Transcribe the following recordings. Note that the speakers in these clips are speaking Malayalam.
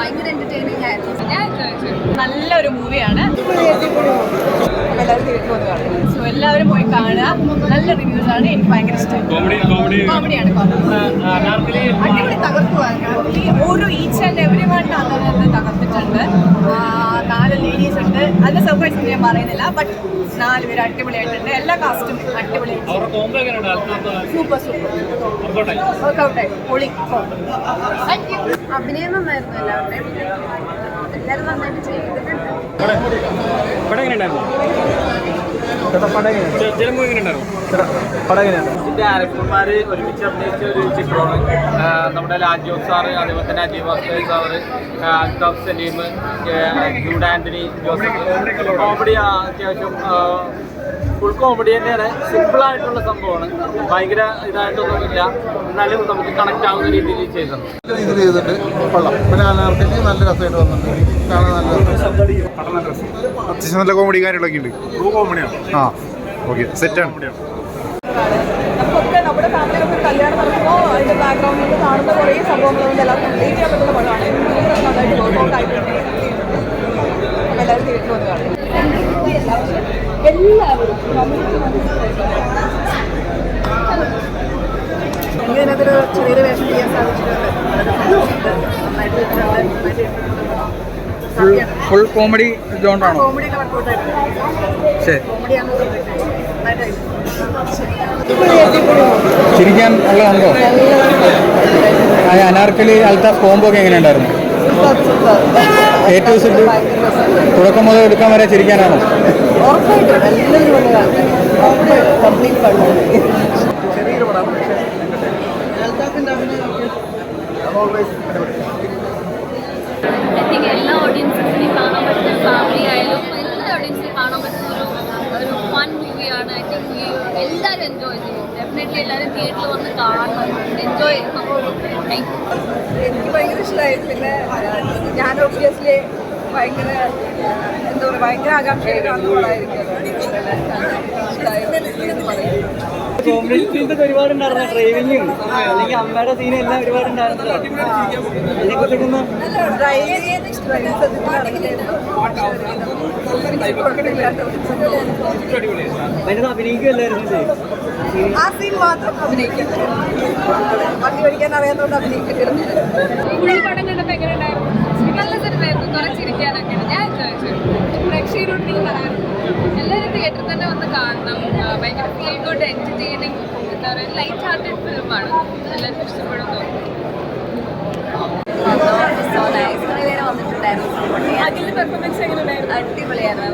ഭയങ്കര എന്റർടൈനിങ് ആയിരുന്നു. നല്ലൊരു മൂവിയാണ് എല്ലാവരും തിയേറ്ററിൽ വന്ന് കാണുക സോ എല്ലാവരും പോയി കാണുക. നല്ല റിവ്യൂസ് ആണ്. എനിക്ക് ഭയങ്കര ഇഷ്ടം. കോമഡി കോമഡി കോമഡിയാണ് അനാർക്കലി. അടിപൊളി തകർത്തു ഈ ഓരോ ഈച്ച് ആൻഡ് എവറി വൺ അതിനകത്ത് തകർത്തിട്ടുണ്ട്. നാല് ലേഡീസ് ഉണ്ട്. അതിന്റെ സർപ്രൈസ് ഞാൻ പറയുന്നില്ല. ബട്ട് നാല് പേര് അടിപൊളിയായിട്ടുണ്ട്. എല്ലാ കാസ്റ്റും അടിപൊളിയായിട്ടുണ്ട് സൂപ്പർ സൂപ്പർ വർക്കൗട്ടായി പൊളി. അഭിനയം നന്നായിരുന്നു എല്ലാവരുടെയും. എല്ലാവരും നന്നായിട്ട് ചെയ്തിട്ടുണ്ട്. പടം ഡയറക്ടർമാർ ഒരുമിച്ച് അഭിനയിച്ച ഒരു ചിത്രമാണ് നമ്മുടെ രാജീവ് സാറ് അതേപോലെ തന്നെ അജീവ് വാസ്തവ് സാറ് അൽതാഫ് സലീം ആ, ജൂഡ് ആന്റണി ജോസഫ്. കോമഡി അത്യാവശ്യം ഫുൾ കോമഡി തന്നെയാണ്. സിമ്പിൾ ആയിട്ടുള്ള സംഭവമാണ്. ഭയങ്കര ഇതായിട്ടൊന്നുമില്ല. എന്നാലും നമുക്ക് കണക്ട് ആവുന്ന രീതിയിൽ ചെയ്തത്. നല്ല രീതിയിൽ ചെയ്തിട്ട് കൊള്ളാം. പിന്നെ അനാർക്കലി നല്ല രസമായിട്ട് വന്നിട്ടുണ്ട്. കാണാൻ നല്ല രസം. അത്യാവശ്യം നല്ല കോമഡി കാര്യങ്ങളൊക്കെ ഉണ്ട്. കോമഡിയാണ് ആ ഓക്കെ സെറ്റാണ് കല്യാണം നടക്കുമ്പോൾ അതിന്റെ ബാക്ക്ഗ്രൗണ്ടിൽ കാണുന്ന കുറേ സംഭവങ്ങളുണ്ട് എല്ലാം കംപ്ലീറ്റ് ചെയ്യാൻ പറ്റുന്ന പടമാണ്. ഭയങ്കര ആയിട്ടുണ്ട് എല്ലാവരും തിരിച്ചു വന്നു കാണും. എല്ലാവരും എനിക്ക് ഇതിനകത്തൊരു ചെറിയൊരു ചെയ്യാൻ സാധിച്ചിട്ടുണ്ട്. ഫുൾ കോമഡി ജോണറാണോ ശരി. ചിരിക്കാൻ ഉള്ളതാണല്ലോ അനാർക്കലി അൽത്താഫ് കോംബോ ഒക്കെ എങ്ങനെയുണ്ടായിരുന്നു? ഏറ്റവും സെറ്റ് തുടക്കം മുതൽ എടുക്കാൻ വരെ ചിരിക്കാനാണോ? ചെറിയൊരു പടം. പക്ഷേ തിങ്ക് എല്ലാ ഓഡിയൻസിനും കാണാൻ പറ്റുന്ന ഫാമിലി ആയാലും എല്ലാ ഓഡിയൻസിനും കാണാൻ പറ്റുന്ന ഒരു ഒരു ഫൺ മൂവിയാണ് ഐ തിങ്ക് എല്ലാവരും എൻജോയ് ചെയ്യും. ഡെഫിനറ്റ്ലി എല്ലാവരും തിയേറ്ററിൽ വന്ന് കാണണം. എൻജോയ് എനിക്ക് ഭയങ്കര ഇഷ്ടമായി പിന്നെ ഞാൻ ഒബ്വിയസ്ലി ഭയങ്കര എന്താ പറയുക ഭയങ്കര ആകാംക്ഷയായിട്ട് കാണുന്ന പടമായിരിക്കും അല്ലെങ്കിൽ അമ്മയുടെ സീൻ എല്ലാം അഭിനയിക്കുമല്ലായിരുന്നു ആ സീൻ മാത്രം അഭിനയിക്കും വണ്ടി പഠിക്കാൻ അറിയാത്തതുകൊണ്ട് നല്ല സിനിമയായിരുന്നു കുറച്ചിരിക്കാനൊക്കെ. ഞാൻ എൻജോയ് ചെയ്തു എല്ലാവരും തിയേറ്ററിൽ തന്നെ വന്ന് കാണണം. ഭയങ്കര ഫീൽ ഗുഡ് എന്റർടൈനിങ് എന്താ പറയുക ലൈറ്റ് ഹാർട്ടഡ് ഫിലിമാണ് എല്ലാവർക്കും ഇഷ്ടപ്പെടുന്നു. അടിപൊളിയായിരുന്നു.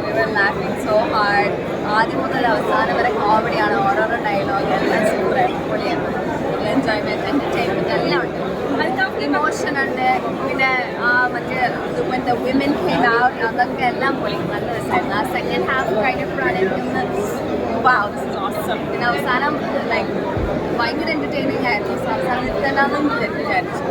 സോ ഹാർഡ് ആദ്യം മുതൽ അവസാനം വരെ കോമഡിയാണ് ഓരോരോ ഡയലോഗ് എല്ലാം സൂപ്പർ അടിപൊളിയാണ് എൻജോയ്മെന്റ് എന്റർടൈൻമെന്റ് എല്ലാം ഉണ്ട്. ഇമോഷൻ ഉണ്ട്. പിന്നെ മറ്റേ മറ്റേ വിമൻ ഔട്ട് അതൊക്കെ എല്ലാം പൊളി. നല്ല രസമായിരുന്നു. ആ സെക്കൻഡ് ഹാഫ് കഴിഞ്ഞപ്പോഴാണ് എനിക്കൊന്ന് വാവ് ദിസ് ഓസം പിന്നെ അവസാനം ലൈക്ക് ഭയങ്കര എന്റർടൈനിങ് ആയിരുന്നു. അവസാനം നിർത്തണമെന്ന് വിചാരിച്ചു.